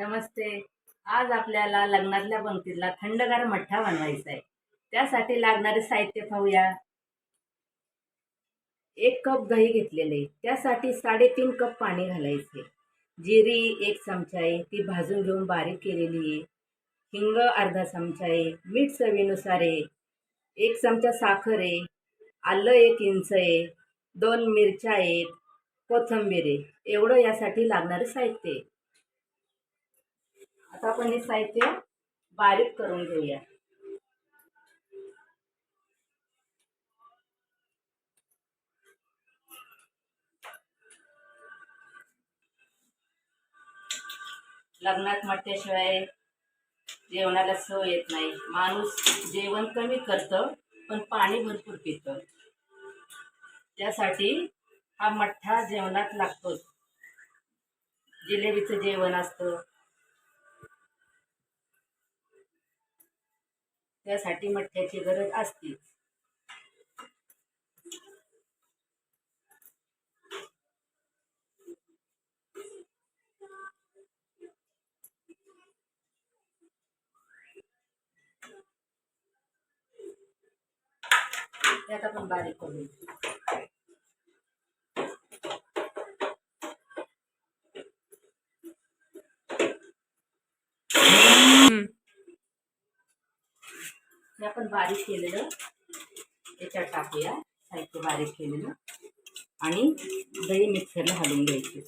नमस्ते. आज आपल्याला लग्नातल्या पंक्तीला थंडगार मठ्ठा बनवायचा आहे त्यासाठी लागणारे साहित्य पाहूया. एक कप दही घेतलेले. त्यासाठी साडेतीन कप पाणी घालायचे. जिरी एक चमचा आहे ती भाजून घेऊन बारीक केलेली आहे. हिंग अर्धा चमचा आहे मीठ चवीनुसार आहे एक चमचा साखर आहे. आलं एक इंच आहे दोन मिरच्या आहेत. कोथिंबीर आहे. एवढं यासाठी लागणारे साहित्य आहे. आता आपण हे साहित्य बारीक करून घेऊया. लग्नात म्हटल्याशिवाय जेवणाला चव येत नाही. माणूस जेवण कमी करतं पण पाणी भरपूर पितं. त्यासाठी हा मठ्ठा जेवणात लागतोच. जिलेबीचं जेवण असतं त्यासाठी मठ्ठ्याची गरज असते. त्यात आपण बारीक करू हे आपण बारीक केलेलं. त्याच्यात टाकूया. साहित्य बारीक केलेलं. आणि दही मिक्सरला हलवून घ्यायचे.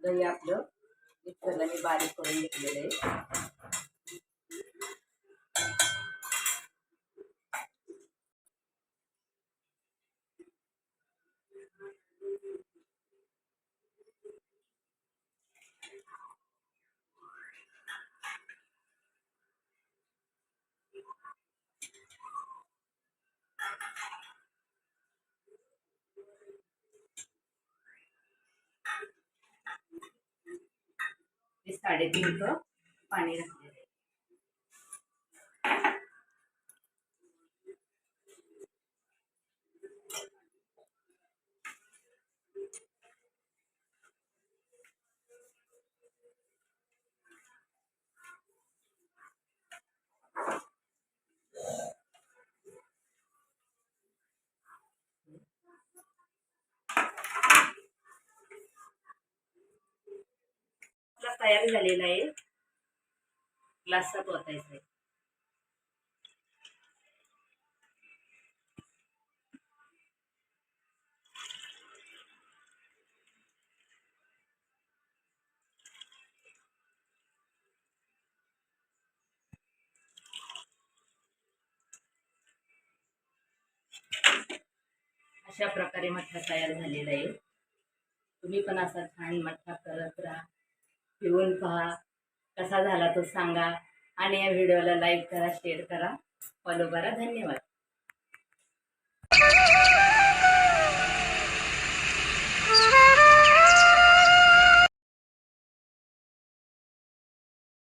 दही आपलं मिक्सरला मी बारीक करून घेतलेलं आहे हे साडेतीन कप पाणी घातलेलं आहे आपला तयार झालेला आहे. ग्लासात ओतायचा आहे. अशा प्रकारे मठ्ठा तयार झालेला आहे. तुम्ही पण असा छान मठ्ठा करत राहा. पिऊन पहा. कसा झाला तो सांगा. आणि या व्हिडिओला लाईक करा शेअर करा. फॉलो करा. धन्यवाद.